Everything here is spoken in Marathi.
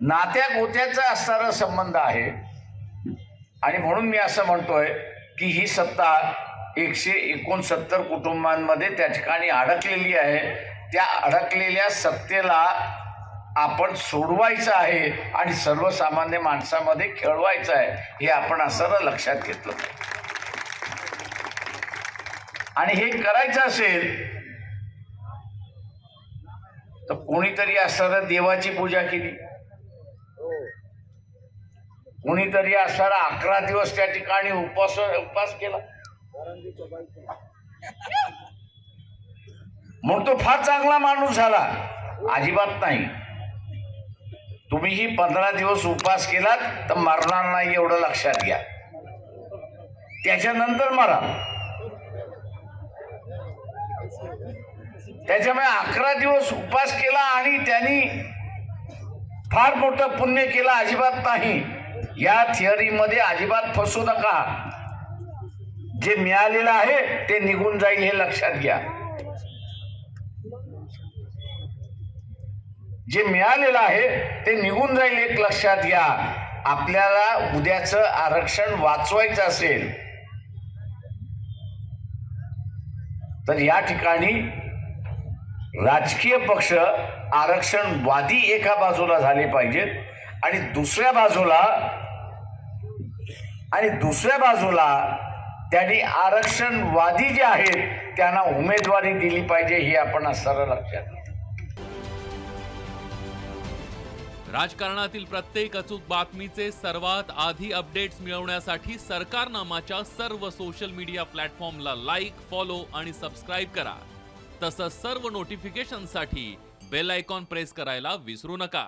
नात्या गोत्याचा असणारा संबंध आहे. आणि म्हणून मी असं म्हणतोय की ही सत्ता एकशे एकोणसत्तर कुटुंबांमध्ये त्या ठिकाणी अडकलेली आहे. त्या अडकलेल्या सत्तेला आपण सोडवायचं आहे आणि सर्वसामान्य माणसामध्ये खेळवायचं आहे हे आपण असं लक्षात घेतलं आणि हे करायचं असेल तर कोणीतरी असणारा देवाची पूजा केली. कोणीतरी असणारा अकरा दिवस त्या ठिकाणी उपास उपवास केला. मग तो फार चांगला माणूस झाला. अजिबात नाही. तुम्हीही पंधरा दिवस उपवास केलात तर मरणार नाही एवढं लक्षात घ्या. त्याच्यानंतर मरा. त्याच्यामुळे अकरा दिवस उपवास केला आणि त्यांनी फार मोठं पुण्य केलं अजिबात नाही. या थिअरीमध्ये अजिबात फसू नका. जे मिळालेलं आहे ते निघून जाईल हे लक्षात घ्या. जे मिळालेलं आहे ते निघून जाईल एक लक्षात घ्या. आपल्याला उद्याचं आरक्षण वाचवायचं असेल तर या ठिकाणी राजकीय पक्ष आरक्षणवादी एका बाजूला झाले पाहिजेत आणि दुसऱ्या बाजूला आणि दुसऱ्या बाजूला त्यांनी आरक्षणवादी जे आहेत त्यांना उमेदवारी दिली पाहिजे हे आपण असणारं लक्षात राजकारणातील प्रत्येक अचूक बातमीचे सर्वात आधी अपडेट्स मिळवण्यासाठी सरकारनामाच्या सर्व सोशल मीडिया प्लॅटफॉर्मला लाईक फॉलो आणि सबस्क्राईब करा. तसंच सर्व नोटिफिकेशनसाठी बेल आयकॉन प्रेस करायला विसरू नका.